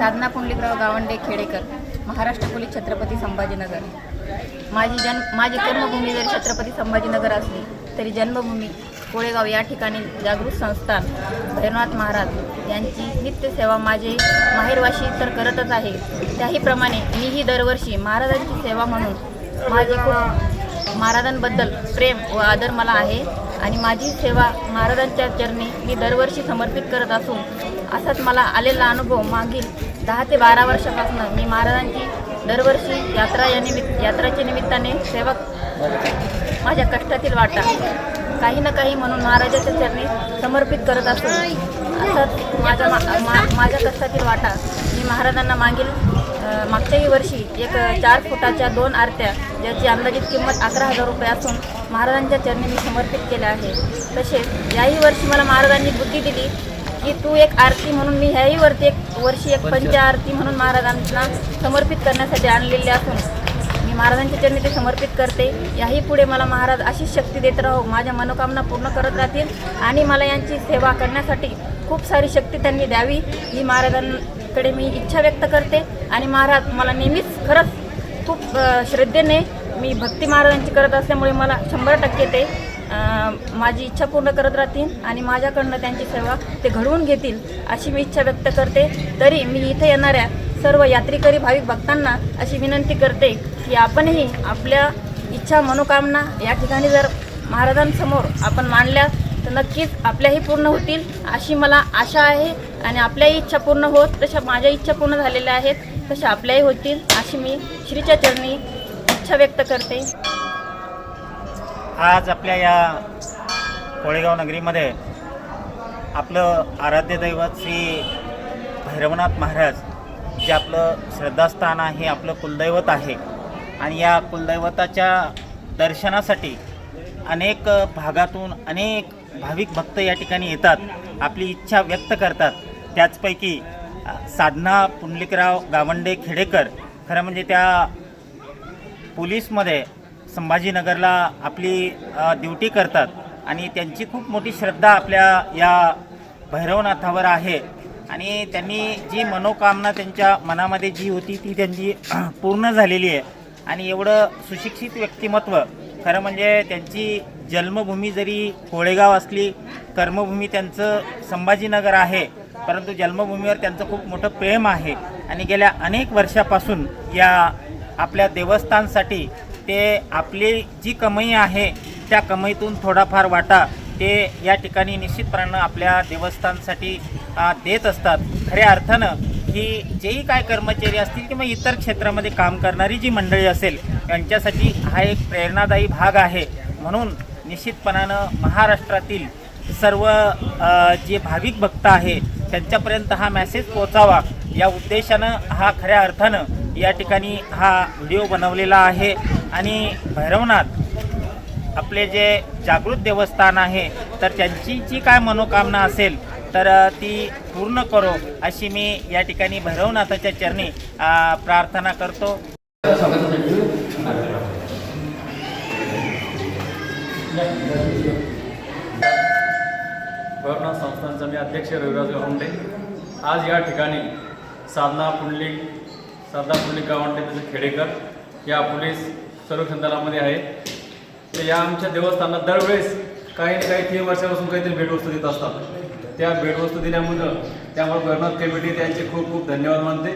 साधना Pundlikrao Gawande Khedekar Maharashtra police Chhatrapati Sambhajinagar. माझी जन्म माझी कर्मभूमी जरी छत्रपती संभाजीनगर असली तरी जन्मभूमी कोळेगाव या ठिकाणी जागृत संस्थान भैरवनाथ महाराज यांची नित्यसेवा माझे माहेरवाशी तर करतच आहे. त्याहीप्रमाणे मीही दरवर्षी महाराजांची सेवा म्हणून माझे खूप महाराजांबद्दल प्रेम व आदर मला आहे आणि माझी सेवा महाराजांच्या चरणी मी दरवर्षी समर्पित करत असून असाच मला आलेला अनुभव मागील दहा ते बारा वर्षापासून मी महाराजांची दरवर्षी यात्रा या निमित्त यात्राच्या निमित्ताने सेवक माझ्या कष्टातील वाटा काही ना काही म्हणून महाराजाच्या चरणी समर्पित करत असून असंच माझ्या मा, माझ्या कष्टातील वाटा मी महाराजांना मागील मागच्याही वर्षी एक चार फुटाच्या दोन आरत्या ज्याची अंदाजित किंमत अकरा हजार रुपये असून महाराजांच्या चरणी मी समर्पित केल्या आहे. तसेच याही वर्षी मला महाराजांनी बुद्धी दिली की तू एक आरती म्हणून मी ह्याही वरती एक वर्षी एक पंच आरती म्हणून महाराजांना समर्पित करण्यासाठी आणलेले असून मी महाराजांच्या चरणी ते समर्पित करते. याही पुढे मला महाराज अशीच शक्ती देत राहो माझ्या मनोकामना पूर्ण करत राहतील आणि मला यांची सेवा करण्यासाठी खूप सारी शक्ती त्यांनी द्यावी ही महाराजांकडे मी इच्छा व्यक्त करते. आणि महाराज मला नेहमीच खरंच खूप श्रद्धेने मी भक्ती महाराजांची करत असल्यामुळे मला शंभर टक्के ते माझी इच्छा पूर्ण करत राहतील आणि माझ्याकडनं त्यांची सेवा ते घडवून घेतील अशी मी इच्छा व्यक्त करते. तरी मी इथे येणाऱ्या सर्व यात्रेकरी भाविक भक्तांना अशी विनंती करते की आपणही आपल्या इच्छा मनोकामना या ठिकाणी जर महाराजांसमोर आपण मांडल्या तर नक्कीच आपल्याही पूर्ण होतील अशी मला आशा आहे आणि आपल्याही इच्छा पूर्ण होत तशा माझ्या इच्छा पूर्ण झालेल्या आहेत तशा आपल्याही होतील अशी मी श्रीच्या चरणी इच्छा व्यक्त करते. आज आपल्या या कोळेगाव नगरीमध्ये आपलं आराध्य दैवत श्री भैरवनाथ महाराज जे आपलं श्रद्धास्थान आहे आपलं कुलदैवत आहे आणि या कुलदैवताच्या दर्शनासाठी अनेक भागातून अनेक भाविक भक्त या ठिकाणी येतात आपली इच्छा व्यक्त करतात. त्याचपैकी साधना पुंडलिकराव गावंडे खेडेकर खरं म्हणजे त्या पोलीसमध्ये संभाजीनगरला आपली ड्युटी करतात आणि त्यांची खूप मोठी श्रद्धा आपल्या या भैरवनाथावर आहे. आणि त्यांनी जी मनोकामना त्यांच्या मनामध्ये जी होती ती त्यांची पूर्ण झालेली आहे. आणि एवढं सुशिक्षित व्यक्तिमत्व खरं म्हणजे त्यांची जन्मभूमी जरी कोळेगाव असली कर्मभूमी त्यांचं संभाजीनगर आहे परंतु जन्मभूमीवर त्यांचं खूप मोठं प्रेम आहे. आणि गेल्या अनेक वर्षापासून या आपल्या देवस्थानसाठी ते आपली जी कमाई आहे त्या कमाईतून थोडाफार वाटा ते या ठिकाणी निश्चितपणानं आपल्या देवस्थानसाठी देत असतात. खऱ्या अर्थानं ही जेही काय कर्मचारी असतील किंवा इतर क्षेत्रामध्ये काम करणारी जी मंडळी असेल यांच्यासाठी हा एक प्रेरणादायी भाग आहे. म्हणून निश्चितपणानं महाराष्ट्रातील सर्व जे भाविक भक्त आहे त्यांच्यापर्यंत हा मेसेज पोचावा या उद्देशानं हा खऱ्या अर्थानं या ठिकाणी हा व्हिडिओ बनवलेला आहे. आणि भैरवनाथ आपले जे जागृत देवस्थान आहे तर त्यांची जी काय मनोकामना असेल तर ती पूर्ण करो अशी मी या ठिकाणी भैरवनाथाच्या चरणी प्रार्थना करतो. भैरवनाथ संस्थानचा मी अध्यक्ष रविराज गावंडे. आज या ठिकाणी साधना पुंडलिक साधना पुंडलिक गावंडे तसेच खेडेकर या पोलीस संरक्षण दलामध्ये आहे तर या आमच्या देवस्थानात दरवेळेस काही ना काही तीन वर्षापासून काहीतरी भेटवस्तू देत असतात. त्या भेटवस्तू दिल्यामुळं त्यामुळे भरनाथ कमिटी त्यांचे खूप खूप धन्यवाद मानते.